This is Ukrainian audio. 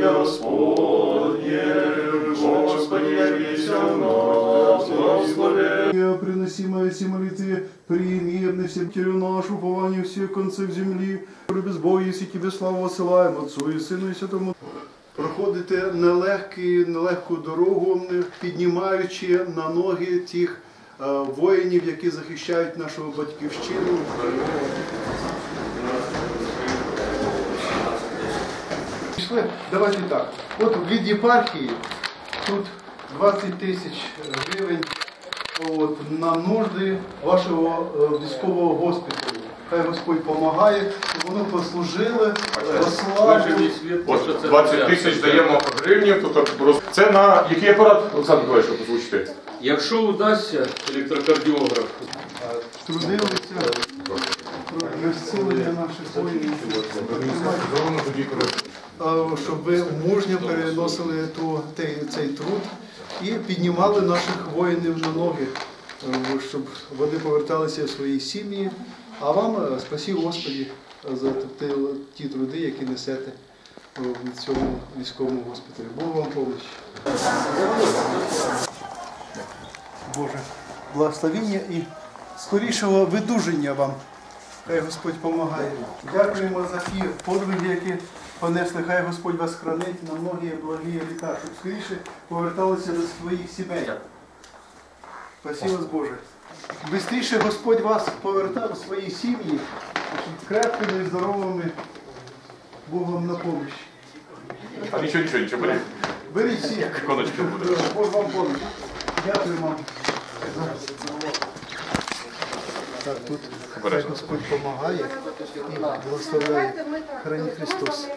ім'я Господнє, Господи, явися в нас, благослови. Я приносимые все молитвы, приемные всем Терю нашу, упование всех концев земли, без Бога, если Тебе славу осилаємо, Отцу і Сину і Святому. Проходите нелегкі, нелегку дорогу, піднімаючи на ноги тих е, воїнів, які захищають нашу батьківщину. Пішли, давайте так. От від єпархії тут 20 тисяч гривень от, на нужди вашого е, військового госпіталю. Хай Господь допомагає, щоб вони послужили славу. 20 тисяч даємо гривнів, тут роз- це на який апарат, Олександр Миколаївич, щоб озвучити? Якщо удасться електрокардіограф, Трудилися про зцілення наших воїнів. Зроблено тоді, щоб ви мужньо переносили ту, цей, труд і піднімали наших воїнів на ноги, е, щоб вони поверталися в свої сім'ї. А вам е, Господі за ті, труди, які несете е, в цьому військовому госпіталі. Бог вам помощь. Боже, благословіння і скорішого видуження вам. Хай Господь допомагає. Дякуємо за ті подвиги, які понесли. Хай Господь вас хранить на многі благі літа, щоб скоріше поверталися до своїх сімей. Спасибо вас, Боже. Бистріше Господь вас повертав у свої сім'ї, щоб крепкими і здоровими був вам на помощь. А нічого, нічого, нічого, беріть. Беріть всі. Іконочка буде. Бог вам помощь. Дякую вам. Так, тут хай Господь допомагає і благословляє. Храні Христос.